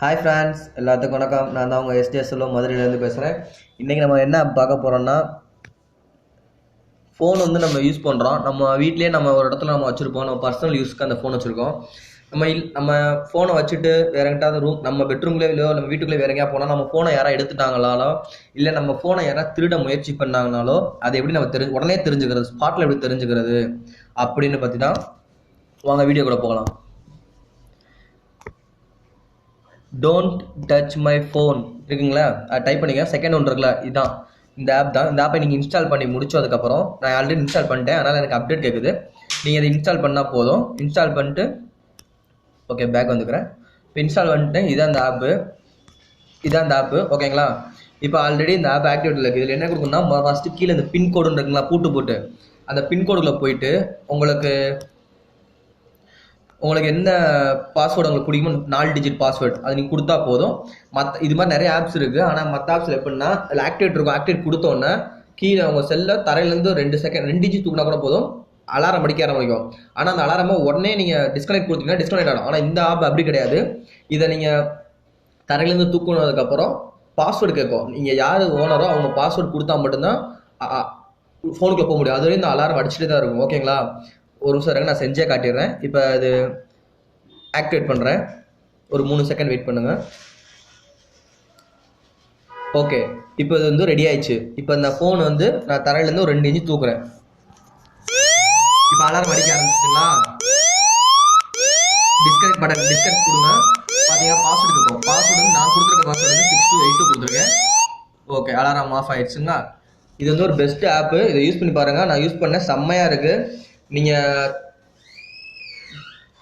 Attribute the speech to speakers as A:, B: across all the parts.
A: Hi friends எல்லாத்துக்கும் வணக்கம். நான் தான் உங்கள் எஸ்டிஎஸ் மதுரையிலேருந்து பேசுகிறேன் இன்றைக்கி நம்ம என்ன பார்க்க போகிறோம்னா ஃபோன் வந்து நம்ம யூஸ் பண்ணுறோம் நம்ம வீட்லேயே நம்ம ஒரு இடத்துல நம்ம வச்சுருப்போம். நம்ம பர்சனல் யூஸ்க்கு அந்த ஃபோன் வச்சுருக்கோம். நம்ம இல் நம்ம ஃபோனை வச்சுட்டு வேற எங்கிட்டாவது ரூம் நம்ம பெட்ரூம்லேயோ இல்லையோ நம்ம வீட்டுக்குள்ளே வேற எங்கேயா போனால் நம்ம ஃபோனை யாராவது எடுத்துட்டாங்களாலோ இல்லை நம்ம ஃபோனை யாராவது திருட முயற்சி பண்ணாங்கனாலோ அதை எப்படி நம்ம தெரிஞ்சு உடனே தெரிஞ்சுக்கிறது ஸ்பாட்டில் எப்படி தெரிஞ்சுக்கிறது அப்படின்னு பற்றி தான் வாங்க வீடியோ கூட போகலாம். டோன்ட் டச் மை ஃபோன் இருக்குங்களா? டைப் பண்ணிக்க செகண்ட் ஒன்று இருக்குல்ல இதுதான் இந்த ஆப் தான். இந்த ஆப்பை நீங்கள் இன்ஸ்டால் பண்ணி முடிச்சதுக்கப்புறம் நான் ஆல்ரெடி இன்ஸ்டால் பண்ணிட்டேன். அதனால் எனக்கு அப்டேட் கேட்குது நீங்கள் இதை இன்ஸ்டால் பண்ணால் போதும். இன்ஸ்டால் பண்ணிட்டு ஓகே பேக் வந்துக்கிறேன். இப்போ இன்ஸ்டால் பண்ணிட்டேன். இதான் இந்த ஆப்பு இதான் இந்த ஆப்பு ஓகேங்களா இப்போ ஆல்ரெடி இந்த ஆப் ஆக்டிவேட்டில் இருக்குது இதில் என்ன கொடுக்கணும்னா ஃபஸ்ட்டு கீழே இந்த பின்கோடுன்னு இருக்குங்களா? பூட்டு போட்டு. அந்த பின்கோடுக்குள்ளே போயிட்டு உங்களுக்கு உங்களுக்கு என்ன பாஸ்வேர்டு உங்களுக்கு பிடிக்குமோ நாலு டிஜிட் பாஸ்வேர்டு அது நீங்கள் கொடுத்தா போதும். மற்ற இது மாதிரி நிறைய ஆப்ஸ் இருக்குது ஆனால் மற்ற ஆப்ஸில் எப்படின்னா அதில் ஆக்டிவேட் இருக்கும். ஆக்டிவேட் கொடுத்தோன்னே கீழே உங்கள் செல்லை தரையிலேருந்து ரெண்டு செகண்ட் ரெண்டு டிஜிட் தூக்கினா கூட போதும். அலாரம் அடிக்க ஆரம்பிக்கும். ஆனால் அந்த அலாரமை உடனே நீங்கள் டிஸ்கனெக்ட் கொடுத்தீங்கன்னா டிஸ்கனெக்ட் ஆகும் ஆனால் இந்த ஆப் அப்படி கிடையாது. இதை நீங்கள் தரையிலேருந்து தூக்குனதுக்கப்புறம் பாஸ்வேர்டு கேட்கும். நீங்கள் யார் ஓனரோ அவங்க பாஸ்வேர்டு கொடுத்தா மட்டும்தான் ஃபோனுக்குள்ளே போக முடியும். அது வரையும் இந்த அலாரம் அடிச்சுட்டு தான் இருக்கும். ஓகேங்களா ஒரு நிமிஷம் இருங்க நான் செஞ்சே காட்டிடுறேன். இப்போ அது ஆக்டிவேட் பண்ணுறேன் ஒரு மூணு செகண்ட் வெயிட் பண்ணுங்கள் ஓகே இப்போ இது வந்து ரெடி ஆயிடுச்சு. இப்போ இந்த ஃபோன் வந்து நான் தரையிலேருந்து ஒரு ரெண்டு இன்ச்சு தூக்குறேன். இப்போ அலாரம் அடிக்க ஆரம்பிச்சிங்களா டிஸ்கனெக்ட் பட்டன் டிஸ்கனெக்ட் கொடுங்க. பார்த்தீங்கன்னா பாஸ்வேர்டு இருக்கும் பாஸ்வேர்டு வந்து நான் கொடுத்துருக்க பாஸ்வேர்டு வந்து சிக்ஸ் டூ எயிட் கொடுத்துருக்கேன். ஓகே அலாரம் ஆஃப் ஆயிடுச்சுங்களா? இது வந்து ஒரு பெஸ்ட் ஆப்பு இதை யூஸ் பண்ணி பாருங்கள் நான் யூஸ் பண்ணேன் செம்மையாக இருக்குது நீங்கள்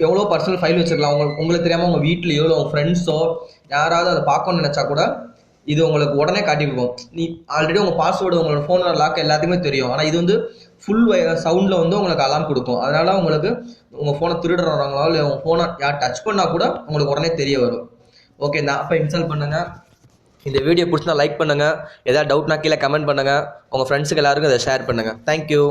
A: எவ்வளோ பர்சனல் ஃபைல் வச்சுருக்கலாம். உங்களுக்கு உங்களுக்கு தெரியாமல் உங்கள் வீட்லேயோ இல்லை உங்கள் ஃப்ரெண்ட்ஸோ யாராவது அதை பார்க்கணும்னு நினச்சா கூட இது உங்களுக்கு உடனே காட்டி கொடுக்கும் நீ ஆல்ரெடி உங்கள் பாஸ்வேர்டு உங்களோட ஃபோனோட லாக் எல்லாத்தையுமே தெரியும். ஆனால் இது வந்து ஃபுல் சவுண்டில் வந்து உங்களுக்கு அலாம் கொடுக்கும். அதனால் உங்களுக்கு உங்கள் ஃபோனை திருடுறவங்களோ இல்லை உங்கள் ஃபோனை யார் டச் பண்ணால் கூட உங்களுக்கு உடனே தெரிய வரும். ஓகே இந்த ஆப்பை இன்ஸ்டால் பண்ணுங்கள் இந்த வீடியோ பிடிச்சினா லைக் பண்ணுங்கள் எதாவது டவுட்னா கீழே கமெண்ட் பண்ணுங்கள் உங்கள் ஃப்ரெண்ட்ஸுக்கு எல்லாருக்கும் இதை ஷேர் பண்ணுங்கள் தேங்க்யூ